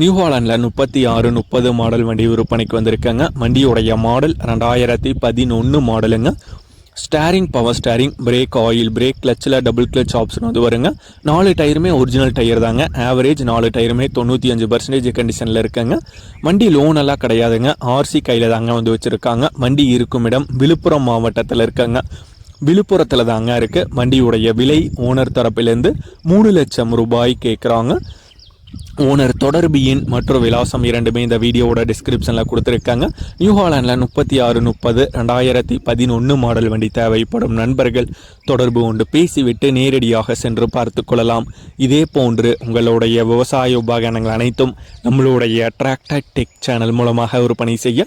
நியூஹாலண்டில் முப்பத்தி ஆறு முப்பது மாடல் வண்டி விற்பனைக்கு வந்திருக்காங்க. வண்டியுடைய மாடல் ரெண்டாயிரத்தி பதினொன்று மாடலுங்க. Steering power steering brake oil brake கிளச்சில் double clutch option வந்து வருங்க. நாலு டயருமே ஒரிஜினல் டயர் தாங்க. ஆவரேஜ் நாலு டயருமே தொண்ணூற்றி அஞ்சு பர்சன்டேஜ் கண்டிஷனில் இருக்குங்க. வண்டி லோன் எல்லாம் கிடையாதுங்க. ஆர்சி கையில் தாங்க வந்து வச்சுருக்காங்க. வண்டி இருக்கும் இடம் விழுப்புரம் மாவட்டத்தில் இருக்காங்க. விழுப்புரத்தில் தாங்க இருக்குது வண்டியுடைய விலை ஓனர் தரப்பிலேருந்து மூணு லட்சம் ரூபாய் கேட்குறாங்க ஓனர் தொடர்பு எண் மற்றும் விலாசம் இரண்டுமே இந்த வீடியோவோட டிஸ்கிரிப்ஷனில் கொடுத்துருக்காங்க. நியூ ஹாலாண்டில் முப்பத்தி ஆறு முப்பது ரெண்டாயிரத்தி பதினொன்று மாடல் வண்டி தேவைப்படும் நண்பர்கள் தொடர்பு கொண்டு பேசிவிட்டு நேரடியாக சென்று பார்த்து கொள்ளலாம். இதே போன்று உங்களுடைய விவசாய உபகரணங்கள் அனைத்தும் நம்மளுடைய டிராக்டர் டெக் சேனல் மூலமாக விற்பனை செய்ய